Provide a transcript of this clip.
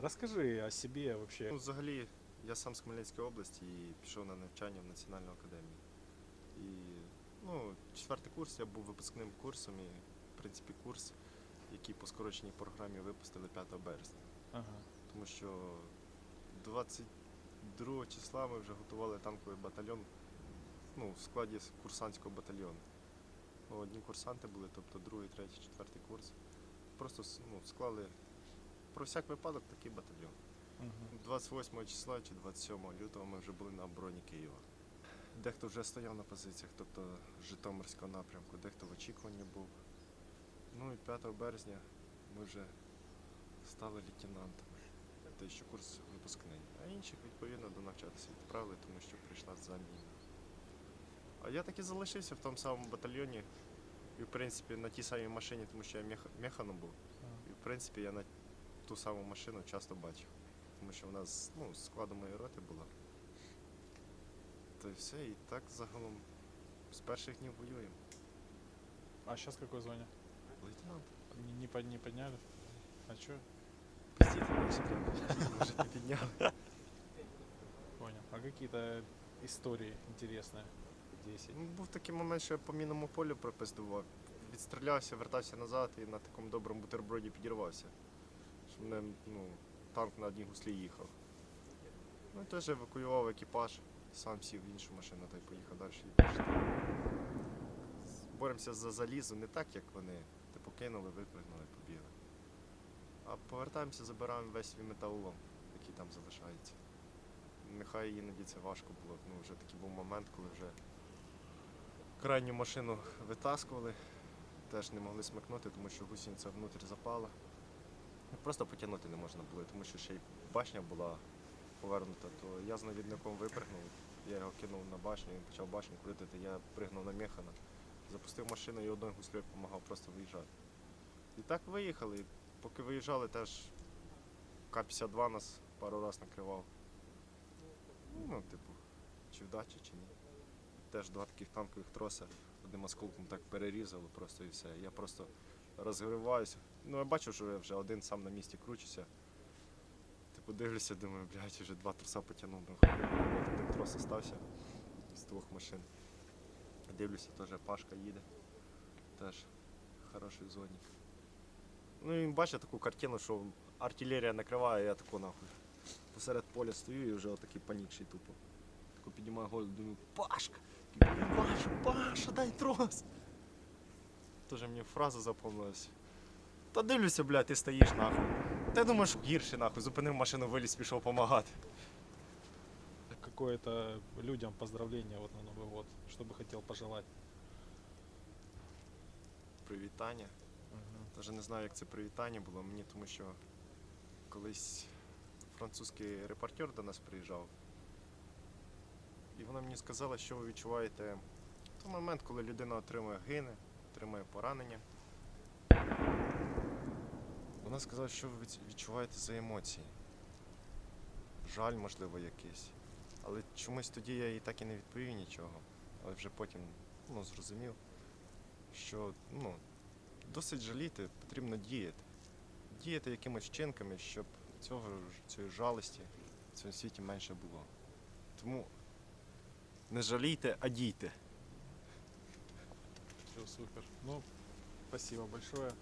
Расскажи о себе вообще. Ну, взагалі, я сам з Хмельницької області і пішов на навчання в Національну академію. І ну, четвертий курс я був випускним курсом і, в принципі, курс, який по скороченій програмі випустили 5 березня. Ага. Тому що 22 числа ми вже готували танковий батальйон ну, в складі курсантського батальйону. Ну, одні курсанти були, тобто другий, третій, четвертий курс. Просто ну, склали про всяк випадок такий батальйон. Мгм. 28 числа чи 27 лютого ми вже були на обороні Києва. Дехто вже стояв на позиціях, тобто Житомирського напрямку, дехто в очікуванні був. Ну і 5 березня ми вже стали лейтенантами. Те, що курс випускний. А інших, відповідно, до навчатися відправили, тому що прийшла заміна. А я таки залишився в тому самому батальйоні. І, в принципі, на тій самій машині, тому що я мех... механом був. І, в принципі, я на ту саму машину часто бачив. Тому що вона з ну, з складу моєї роти була. То й все, і так загалом з перших днів воюємо. А сейчас какое звание? Лейтенант. Не, не, под- не подняли? А чё? Більше треба. Може, не підняли. Понял. А какие-то истории интересные? 10. Ну, був такий момент, що я по мінному полю пропиздував. Відстрілявся, вертався назад і на такому доброму бутерброді підірвався. Мене ну, танк на одній гуслі їхав. Ну теж евакуював екіпаж, сам сів в іншу машину та й поїхав далі. Боремося за залізо не так, як вони. Типу кинули, випрыгнули, побігли. А повертаємося, забираємо весь свій металолом, який там залишається. Нехай іноді це важко було. Ну, вже такий був момент, коли вже крайню машину витаскували, теж не могли смикнути, тому що гусениця внутрі запала. Просто потягнути не можна було, тому що ще й башня була повернута, то я з навідником випригнув, я його кинув на башню, він почав башню крутити, я пригнув на механа, запустив машину і одною гуслею допомагав просто виїжджати. І так виїхали. Поки виїжджали, теж К-52 нас пару разів накривав. Ну, типу, чи вдача, чи ні. Теж два таких танкових троса одним осколком так перерізало просто і все. Я просто розгриваюся. Ну, я бачу, що я вже один сам на місці кручуся. Типу дивлюся, думаю, блядь, вже два троса потягнув. Ну, один трос остався з двох машин. Дивлюся, теж Пашка їде. Теж в хорошій зоні. Ну і бачу таку картину, що артилерія накриває, я таку нахуй. Посеред поля стою і вже отакий панікший тупо. Таку піднімаю голову, думаю, Пашка! Паша, Паша, дай трос! Тоже мені фраза запомнилась. Та дивлюся, блядь, ти стоїш нахуй. Думаю, що гірше нахуй, зупинив машину, виліз, пішов допомагати. Какое-то людям поздравление вот на Новый год, что бы хотел пожелать. Привітання. Даже не знаю, як це привітання було мені, тому що колись французький репортер до нас приїжджав. І вона мені сказала, що ви відчуваєте в той момент, коли людина отримує гине, отримує поранення. Вона сказала, що ви відчуваєте за емоції. Жаль, можливо, якийсь. Але чомусь тоді я їй так і не відповів нічого. Але вже потім ну, зрозумів, що ну, досить жаліти, потрібно діяти. Діяти якимись вчинками, щоб цього, цієї жалості в цьому світі менше було. Тому не жалійте, а дійте. Супер. Ну, спасибо большое.